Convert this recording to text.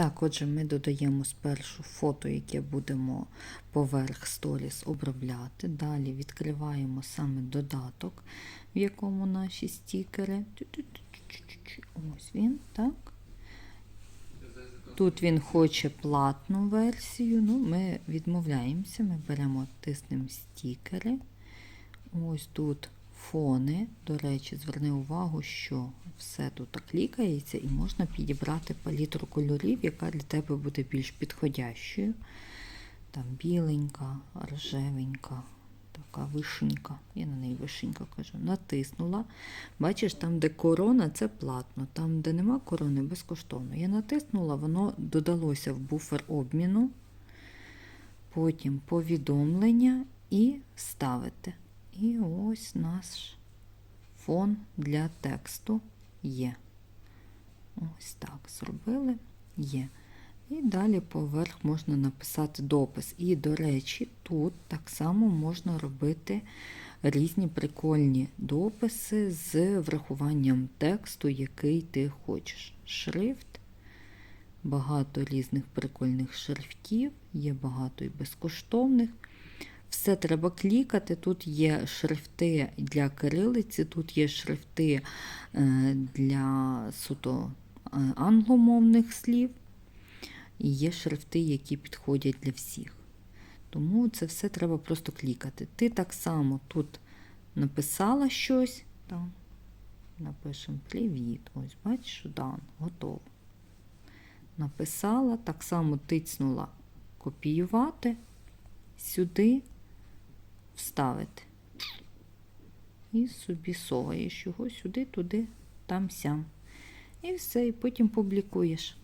Так, отже, ми додаємо спершу фото, яке будемо поверх сторіс обробляти. Далі відкриваємо саме додаток, в якому наші стікери. Ось він, так. Тут він хоче платну версію. Ну, ми відмовляємося, ми беремо, тиснемо стікери. Ось тут фони. До речі, зверни увагу, що все тут клікається і можна підібрати палітру кольорів, яка для тебе буде більш підходящою. Там біленька, рожевенька, така вишенька. Я на неї вишенька кажу. Натиснула. Бачиш, там, де корона, це платно. Там, де нема корони, безкоштовно. Я натиснула, воно додалося в буфер обміну. Потім повідомлення і ставити. І ось наш фон для тексту є. Ось так зробили. Є. І далі поверх можна написати допис. І, до речі, тут так само можна робити різні прикольні дописи з врахуванням тексту, який ти хочеш. Шрифт, багато різних прикольних шрифтів, є багато і безкоштовних. Все треба клікати. Тут є шрифти для кирилиці, тут є шрифти е, для суто е, англомовних слів, і є шрифти, які підходять для всіх. Тому це все треба просто клікати. Ти так само тут написала щось, там, напишемо привіт. Ось, бачиш, дан, готово. Написала, так само тицнула копіювати, сюди вставити. І собі соваєш його сюди, туди, там, сям. І все, і потім публікуєш.